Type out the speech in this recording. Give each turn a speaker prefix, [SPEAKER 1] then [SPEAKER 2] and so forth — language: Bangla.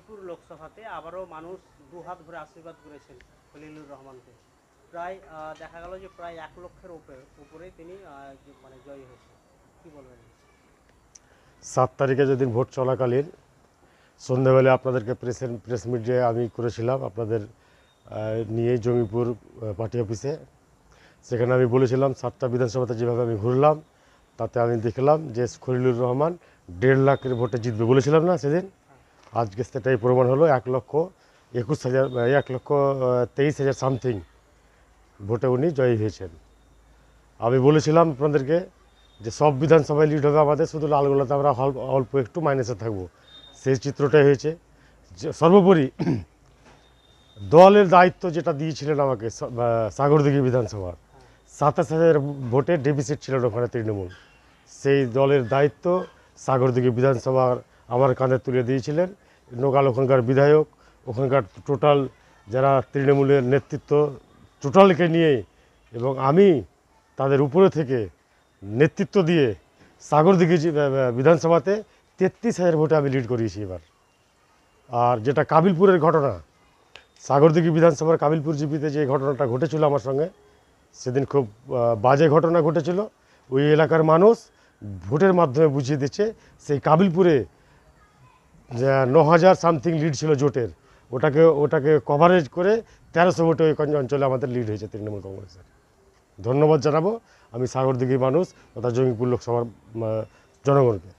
[SPEAKER 1] জঙ্গিপুর লোকসভাতে আবারও মানুষ দুহাত ভরে আশীর্বাদ করেছেন খলিলুর রহমানকে। প্রায় দেখা গেল যে প্রায় এক লক্ষের উপরে উপরে তিনি মানে জয়ী হয়েছেন। কি বলবেন?
[SPEAKER 2] সাত তারিখে যেদিন ভোট চলাকালীন, সন্ধ্যেবেলা আপনাদেরকে প্রেসের প্রেস মিটে আমি করেছিলাম আপনাদের নিয়ে জঙ্গিপুর পার্টি অফিসে। সেখানে আমি বলেছিলাম, সাতটা বিধানসভাতে যেভাবে আমি ঘুরলাম, তাতে আমি দেখলাম যে খলিলুর রহমান দেড় লাখের ভোটে জিতবে বলেছিলাম না সেদিন? আজকে সেটাই প্রমাণ হলো, এক লক্ষ একুশ হাজার এক লক্ষ তেইশ হাজার সামথিং ভোটে উনি জয়ী হয়েছেন। আমি বলেছিলাম আপনাদেরকে যে সব বিধানসভায় লিড হবে আমাদের, শুধু লালগোলাতে আমরা অল্প একটু মাইনাসে থাকব। সেই চিত্রটাই হয়েছে। সর্বোপরি দলের দায়িত্ব যেটা দিয়েছিলেন আমাকে সাগরদিঘি বিধানসভার সাতাশ হাজার ভোটে ডেফিসিট ছিলেন ওখানে তৃণমূল। সেই দলের দায়িত্ব সাগরদিঘি বিধানসভার আমার কাঁধে তুলে দিয়েছিলেন। নোকাল ওখানকার বিধায়ক, ওখানকার টোটাল যারা তৃণমূলের নেতৃত্ব, টোটালকে নিয়ে এবং আমি তাদের উপরে থেকে নেতৃত্ব দিয়ে সাগরদিঘি বিধানসভাতে তেত্রিশ হাজার ভোটে আমি লিড করিয়েছি এবার। আর যেটা কাবিলপুরের ঘটনা সাগরদিঘি বিধানসভার কাবিলপুর জিপিতে যে ঘটনাটা ঘটেছিল আমার সঙ্গে, সেদিন খুব বাজে ঘটনা ঘটেছিল। ওই এলাকার মানুষ ভোটের মাধ্যমে বুঝিয়ে দিচ্ছে, সেই কাবিলপুরে যে ন হাজার সামথিং লিড ছিল জোটের। ওটাকে ওটাকে কভারেজ করে তেরোশো ভোটে ওই অঞ্চলে আমাদের লিড হয়েছে তৃণমূল কংগ্রেসের। ধন্যবাদ জানাব। আমি সাগরদিঘির মানুষ, তথা জঙ্গিপুর লোকসভার জনগণকে।